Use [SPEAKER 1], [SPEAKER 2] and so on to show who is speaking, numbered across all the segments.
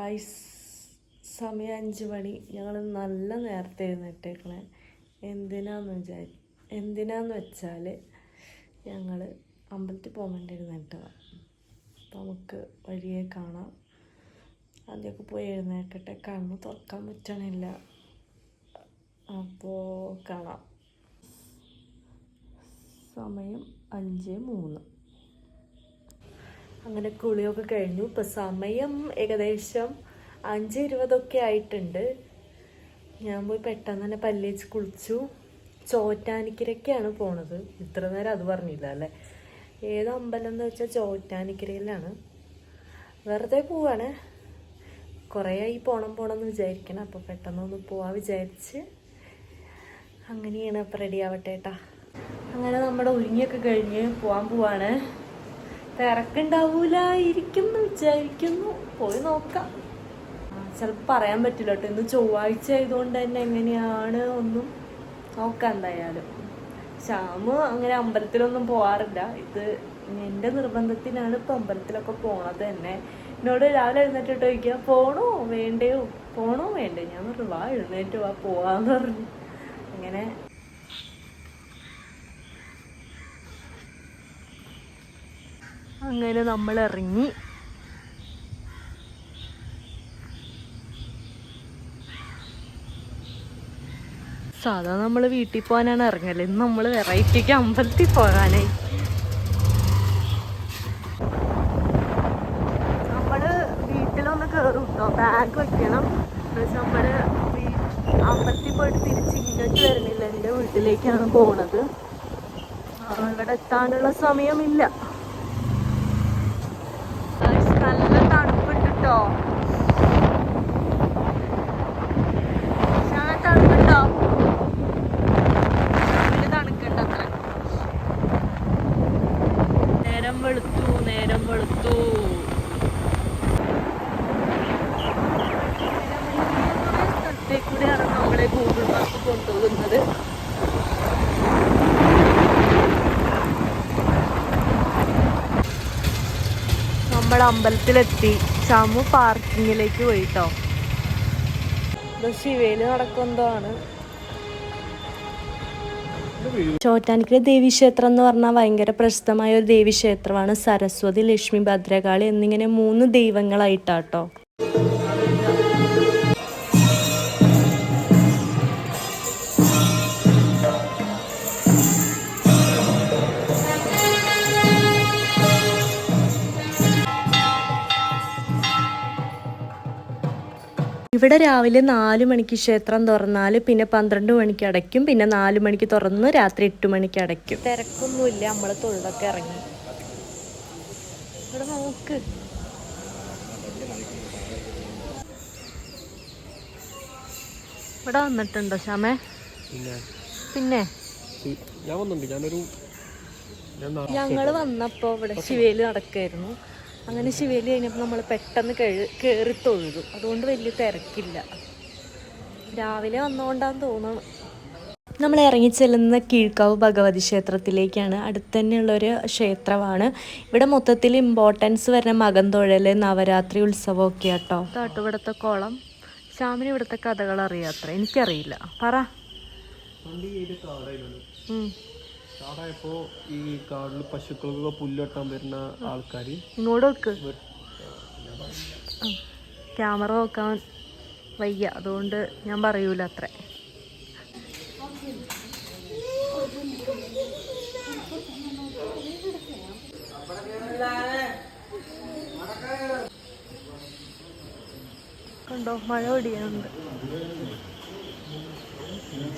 [SPEAKER 1] Guys സമയം അഞ്ച് മണി. ഞങ്ങൾ നല്ല നേരത്തെ എഴുന്നേറ്റേക്കണേ. എന്തിനാന്ന് വിചാരി എന്തിനാന്ന് വെച്ചാൽ ഞങ്ങൾ അമ്പലത്തിൽ പോകാൻ വേണ്ടി എഴുന്നേറ്റതാണ് അപ്പോൾ നമുക്ക് വഴിയെ കാണാം. ആദ്യമൊക്കെ പോയി എഴുന്നേക്കട്ടെ. കണ്ണ് തുറക്കാൻ പറ്റണില്ല. അപ്പോൾ കാണാം. സമയം അഞ്ച് മൂന്ന്. അങ്ങനെ കുളിയൊക്കെ കഴിഞ്ഞു. ഇപ്പം സമയം ഏകദേശം അഞ്ച് ഇരുപതൊക്കെ ആയിട്ടുണ്ട്. ഞാൻ പോയി പെട്ടെന്ന് തന്നെ പല്ലേച്ച് കുളിച്ചു. ചോറ്റാനിക്കരയ്ക്കാണ് പോണത്. ഇത്ര നേരം അത് പറഞ്ഞില്ല അല്ലേ? ഏത് അമ്പലം എന്ന് വെച്ചാൽ ചോറ്റാനിക്കരയിലാണ്. വെറുതെ പോവാണ്. കുറേ പോണം പോണം എന്ന് വിചാരിക്കണം. അപ്പോൾ പെട്ടെന്നൊന്ന് പോവാൻ വിചാരിച്ച് അങ്ങനെയാണ് അപ്പം റെഡി ആവട്ടെ ഏട്ടാ അങ്ങനെ നമ്മുടെ ഒരുങ്ങിയൊക്കെ കഴിഞ്ഞ് പോവാൻ പോവാണ്. തിരക്കുണ്ടാവൂല എന്ന് വിചാരിക്കുന്നു. പോയി നോക്കാം. ചിലപ്പോൾ പറയാൻ പറ്റില്ല കേട്ടോ. ഇന്ന് ചൊവ്വാഴ്ച ആയതുകൊണ്ട് തന്നെ എങ്ങനെയാണ് ഒന്നും നോക്കാം എന്തായാലും. ശ്യാമ് അങ്ങനെ അമ്പലത്തിലൊന്നും പോവാറില്ല. ഇത് എന്റെ നിർബന്ധത്തിനാണ് ഇപ്പം അമ്പലത്തിലൊക്കെ പോണത് തന്നെ. എന്നോട് രാവിലെ എഴുന്നേറ്റിട്ട് ചോദിക്കുക പോണോ? വേണ്ടയോ? പോണോ? വേണ്ടേ. ഞാൻ പറഞ്ഞു വാ എഴുന്നേറ്റ് വാ പോവാന്ന് പറഞ്ഞു. അങ്ങനെ അങ്ങനെ നമ്മൾ ഇറങ്ങി സാധാ നമ്മൾ വീട്ടിൽ പോകാനാണ് ഇറങ്ങൽ. ഇന്ന് നമ്മൾ വെറൈറ്റിക്ക് അമ്പലത്തിൽ പോകാനായി. നമ്മൾ വീട്ടിലൊന്ന് കയറും കേട്ടോ ബാഗ് പക്ഷെ നമ്മൾ വീ- അമ്പലത്തിൽ പോയിട്ട് തിരിച്ച് ഇങ്ങോട്ട് വരുന്നില്ല. എന്റെ വീട്ടിലേക്കാണ് പോണത്. അവിടെ എത്താനുള്ള സമയമില്ല. കേട്ടോ നേരം വെളുത്തു നേരം വെളുത്തു. നമ്മളെ ഗൂഗിൾ മാപ്പ് കൊണ്ടുപോകുന്നത് നമ്മൾ അമ്പലത്തിലെത്തി. ചമു പാർക്കിങ്ങിലേക്ക് പോയിട്ടോ. ഇത് നടക്കുന്നതാണ്. ചോറ്റാനിക്കര ദേവീക്ഷേത്രം എന്ന് പറഞ്ഞാൽ ഭയങ്കര പ്രശസ്തമായ ഒരു ദേവീക്ഷേത്രമാണ് സരസ്വതി ലക്ഷ്മി ഭദ്രകാളി എന്നിങ്ങനെ മൂന്ന് ദൈവങ്ങളായിട്ടാട്ടോ. ഇവിടെ രാവിലെ നാല് മണിക്ക് ക്ഷേത്രം തുറന്നാൽ പിന്നെ പന്ത്രണ്ട് മണിക്ക് അടയ്ക്കും പിന്നെ നാല് മണിക്ക് തുറന്ന് രാത്രി എട്ട് മണിക്ക് അടയ്ക്കും. തിരക്കൊന്നുമില്ല നമ്മൾ തൊഴിലൊക്കെ ഇറങ്ങി. ഇവിടെ നോക്ക്. ഇവിടെ വന്നിട്ടുണ്ടോ ശ്യാമേ?
[SPEAKER 2] പിന്നെ. ഞാൻ വന്നിട്ടുണ്ട്. ഞാനൊരു
[SPEAKER 1] ഞങ്ങൾ വന്നപ്പോ ഇവിടെ ശിവേലി നടക്കായിരുന്നു. അങ്ങനെ ശിവേലി കഴിഞ്ഞപ്പോൾ നമ്മൾ പെട്ടെന്ന് കഴു കയറി തൊഴുതു. അതുകൊണ്ട് വലിയ തിരക്കില്ല. രാവിലെ വന്നുകൊണ്ടാന്ന് തോന്നണം. നമ്മൾ ഇറങ്ങി ചെല്ലുന്ന കീഴ്ക്കാവ് ഭഗവതി ക്ഷേത്രത്തിലേക്കാണ്. അടുത്ത് തന്നെയുള്ളൊരു ക്ഷേത്രമാണ്. ഇവിടെ മൊത്തത്തിൽ ഇമ്പോർട്ടൻസ് വരുന്ന മകൻ തൊഴൽ നവരാത്രി ഉത്സവമൊക്കെ കേട്ടോ കാട്ടുപിടുത്ത കോളം ശ്യാമിന് ഇവിടുത്തെ കഥകൾ അറിയാത്ര എനിക്കറിയില്ല. പറ. ഉം.
[SPEAKER 2] കാടായപ്പോ ഈ കാടിൽ പശുക്കൾക്കൊക്കെ പുല്ല് വരുന്ന ആൾക്കാര്
[SPEAKER 1] ഇങ്ങോട്ട് ക്യാമറ നോക്കാൻ വയ്യ. അതുകൊണ്ട് ഞാൻ പറയൂല അത്ര. കണ്ടോ മഴ ഒടിയുന്നുണ്ട്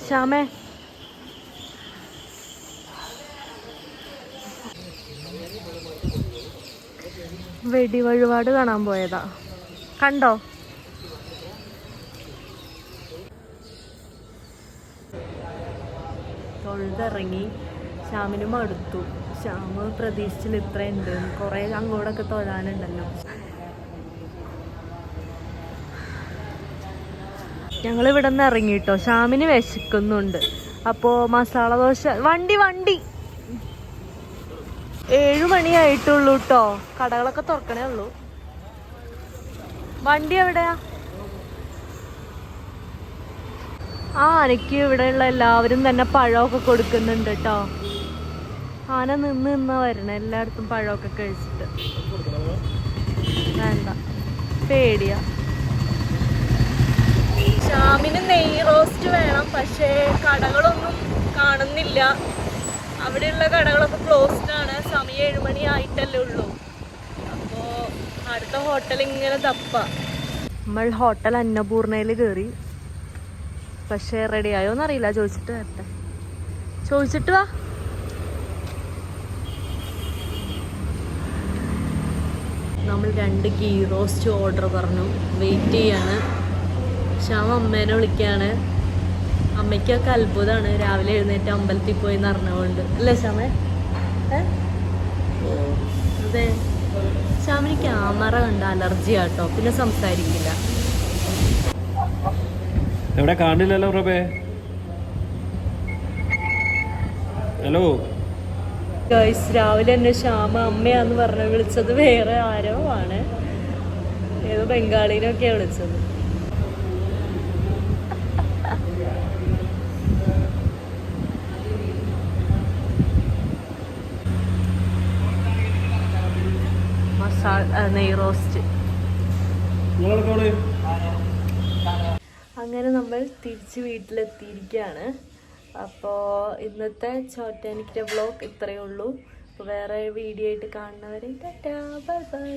[SPEAKER 1] ശ്യാമേ വെടി വഴിപാട് കാണാൻ പോയതാ. കണ്ടോ? തൊഴുതിറങ്ങി ശ്യാമിന് മടുത്തു. ശ്യാമ് പ്രതീക്ഷിച്ചിൽ ഇത്രയുണ്ട്. കുറേ അങ്ങോട്ടൊക്കെ തൊഴാനുണ്ടല്ലോ. ഞങ്ങൾ ഇവിടെ നിന്ന് ഇറങ്ങിയിട്ടോ ശ്യാമിന് വിശക്കുന്നുണ്ട്. അപ്പോ മസാല ദോശ വണ്ടി വണ്ടി. ഏഴു മണിയായിട്ടുള്ളൂ കേട്ടോ കടകളൊക്കെ തുറക്കണേ ഉള്ളൂ. വണ്ടി എവിടെയാ? ആ എനിക്ക് ഇവിടെയുള്ള എല്ലാവരും തന്നെ പഴമൊക്കെ കൊടുക്കുന്നുണ്ട് കേട്ടോ ആന നിന്ന് നിന്നാ വരണേ എല്ലായിടത്തും പഴമൊക്കെ കഴിച്ചിട്ട്. വേണ്ട പേടിയാ. ഷാമിന് നെയ് റോസ്റ്റ് വേണം പക്ഷേ കടകളൊന്നും കാണുന്നില്ല. അവിടെയുള്ള കടകളൊക്കെ ക്ലോസ്ഡ് ആണ്. സമയം ഏഴുമണി ആയിട്ടല്ലേ ഉള്ളൂ. അപ്പോൾ അടുത്ത ഹോട്ടൽ ഇങ്ങനെ തപ്പ. നമ്മൾ ഹോട്ടൽ അന്നപൂർണയിൽ കയറി പക്ഷേ റെഡി ആയോന്ന് അറിയില്ല ചോദിച്ചിട്ട് വരട്ടെ. ചോദിച്ചിട്ട് വാ. നമ്മൾ രണ്ട് ഗീ റോസ്റ്റ് ഓർഡർ പറഞ്ഞു. വെയിറ്റ് ചെയ്യാണ്. ശ്യാമ അമ്മേനെ വിളിക്കാണ്. അമ്മയ്ക്കൊക്കെ അത്ഭുതമാണ് രാവിലെ എഴുന്നേറ്റ് അമ്പലത്തിൽ പോയി എന്ന് അറിഞ്ഞുകൊണ്ട് അല്ലേ ശ്യാമേ? അതെ. ശ്യാമിന് ക്യാമറ കണ്ട അലർജി ആട്ടോ പിന്നെ സംസാരിക്കില്ല.
[SPEAKER 2] എവിടെ കാണില്ലല്ലോ പ്രഭേ? ഹലോ?
[SPEAKER 1] ഗൈസ് രാവിലെ എന്നെ ശ്യാമ അമ്മയാന്ന് പറഞ്ഞ് വിളിച്ചത് വേറെ ആരോ ആണ്. ഏതോ ബംഗാളിനൊക്കെയാണ് വിളിച്ചത് മസാല നെയ് റോസ്റ്റ്. അങ്ങനെ നമ്മൾ തിരിച്ച് വീട്ടിലെത്തിയിരിക്കുകയാണ്. അപ്പോൾ ഇന്നത്തെ ചോറ്റാനിക്കിന്റെ വ്ളോഗ് ഇത്രയേ ഉള്ളൂ. അപ്പോൾ വേറെ വീഡിയോ ആയിട്ട് കാണുന്നവരെ ടാറ്റാ ബൈ ബൈ